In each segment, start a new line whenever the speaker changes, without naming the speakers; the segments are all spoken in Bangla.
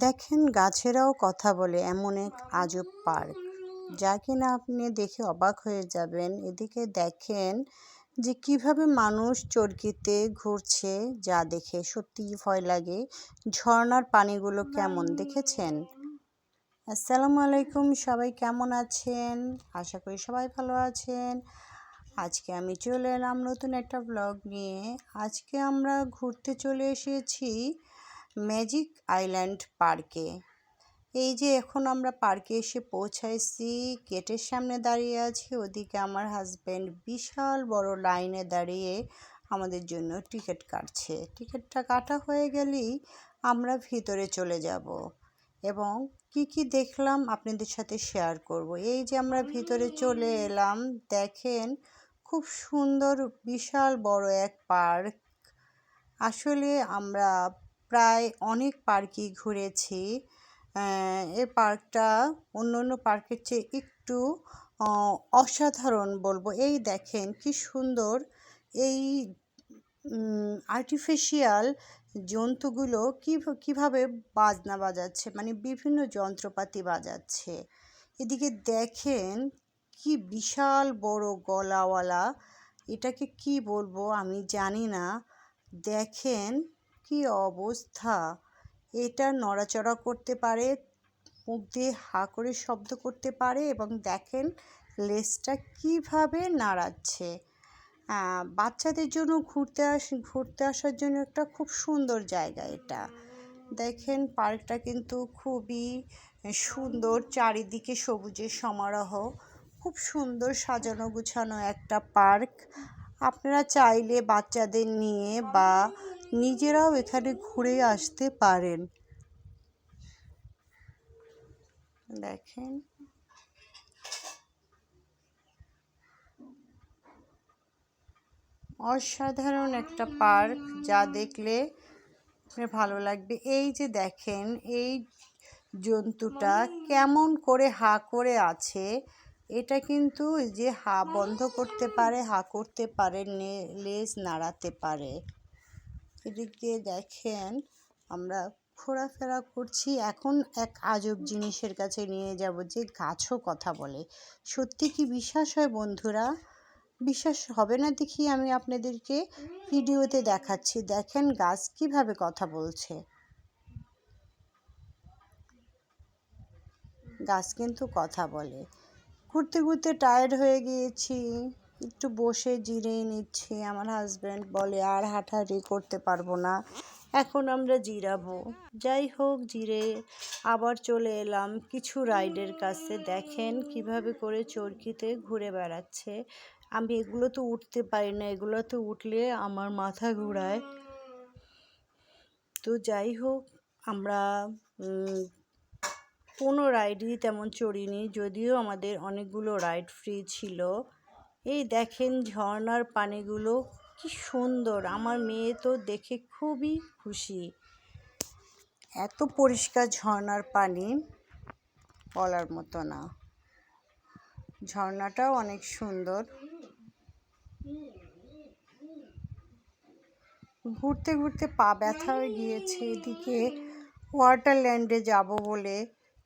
দেখেন গাছেরাও কথা বলে এমন এক আজব পার্ক, যা কিনা আপনি দেখে অবাক হয়ে যাবেন। এদিকে দেখেন যে কীভাবে মানুষ চরকিতে ঘুরছে, যা দেখে সত্যিই ভয় লাগে। ঝর্নার পানিগুলো কেমন দেখেছেন? আসসালামু আলাইকুম, সবাই কেমন আছেন? আশা করি সবাই ভালো আছেন। আজকে আমি চলে এলাম নতুন একটা ব্লগ নিয়ে। আজকে আমরা ঘুরতে চলে এসেছি ম্যাজিক আইল্যান্ড পার্কে। এই যে এখন আমরা পার্কে এসে পৌঁছাইছি, গেটের সামনে দাঁড়িয়ে আছি, ওদিকে আমার হাজব্যান্ড বিশাল বড় লাইনে দাঁড়িয়ে আমাদের জন্য টিকিট কাটছে। টিকিটটা কাটা হয়ে গেলেই আমরা ভিতরে চলে যাব এবং কি কি দেখলাম আপনাদের সাথে শেয়ার করব। এই যে আমরা ভিতরে চলে এলাম, দেখেন খুব সুন্দর বিশাল বড় এক পার্ক। আসলে আমরা প্রায় অনেক পার্কই ঘুরেছি। এই পার্কটা অন্য অন্য পার্কের চেয়ে একটু অসাধারণ বলব। এই দেখেন কি সুন্দর এই আর্টিফিশিয়াল জন্তুগুলো কী কীভাবে বাজনা বাজাচ্ছে মানে বিভিন্ন যন্ত্রপাতি বাজাচ্ছে। এদিকে দেখেন কি বিশাল বড় গলাওয়ালা, এটাকে কি বলব আমি জানি না। দেখেন কি অবস্থা? এটা নড়াচড়া করতে পারে, মুখ দিয়ে হা করে শব্দ করতে পারে এবং দেখেন লেজটা কীভাবে নাড়াচ্ছে। বাচ্চাদের জন্য ঘুরতে আস, ঘুরতে আসার জন্য একটা খুব সুন্দর জায়গা এটা। দেখেন পার্কটা কিন্তু খুবই সুন্দর, চারিদিকে সবুজের সমারোহ, খুব সুন্দর সাজানো গুছানো একটা পার্ক। আপনারা চাইলে বাচ্চাদের নিয়ে বা নিজেরাও এখানে ঘুরে আসতে পারেন। দেখেন। অসাধারণ একটা পার্ক যা দেখলে ভালো লাগবে। এই যে দেখেন, এই জন্তুটা কেমন করে হা করে আছে, এটা কিন্তু যে হা বন্ধ করতে পারে, হা করতে পারে লেজ নাড়াতে পারে। এদিক দেখেন, আমরা ঘোরাফেরা করছি। এখন এক আজব জিনিসের কাছে নিয়ে যাব যে গাছও কথা বলে। সত্যি কি বিশ্বাস হয় বন্ধুরা? বিশ্বাস হবে না দেখি আমি আপনাদেরকে ভিডিওতে দেখাচ্ছি। দেখেন গাছ কীভাবে কথা বলছে। গাছ কিন্তু কথা বলে। ঘুরতে ঘুরতে টায়ার্ড হয়ে গিয়েছি। একটু বসে জিরেই নিচ্ছি, আমার হাজব্যান্ড বলে, আর হাঁটাহাঁটি করতে পারব না, এখন আমরা জিরাবো। যাই হোক, জিরে আবার চলে এলাম কিছু রাইডের কাছে। দেখেন কীভাবে করে চরকিতে ঘুরে বেড়াচ্ছে। আমি এগুলো তো উঠতে পারি না, এগুলো তো উঠলে আমার মাথা ঘোরায়। তো যাই হোক, আমরা কোনো রাইডই তেমন চড়িনি, যদিও আমাদের অনেকগুলো রাইড ফ্রি ছিল। এই দেখেন ঝর্নার পানিগুলো, কি সুন্দর। আমার মেয়ে তো দেখে খুবই খুশি। এত পরিষ্কার ঝর্নার পানি, বলার মতো না। ঝর্নাটাও অনেক সুন্দর। ঘুরতে ঘুরতে পা ব্যথা হয়ে গিয়েছে। এদিকে ওয়াটারল্যান্ডে যাব বলে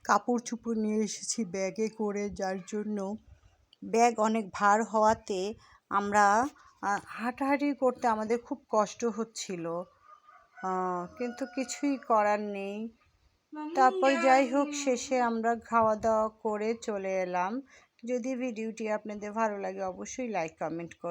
কাপড় চুপড় নিয়ে এসেছি ব্যাগে করে, যার জন্য ব্যাগ অনেক ভার হওয়াতে আমরা হাঁটাহাঁটি করতে আমাদের খুব কষ্ট হচ্ছিল। কিন্তু কিছুই করার নেই। তারপর যাই হোক, শেষে আমরা খাওয়া দাওয়া করে চলে এলাম। যদি ভিডিওটি আপনাদের ভালো লাগে, অবশ্যই লাইক, কমেন্ট করুন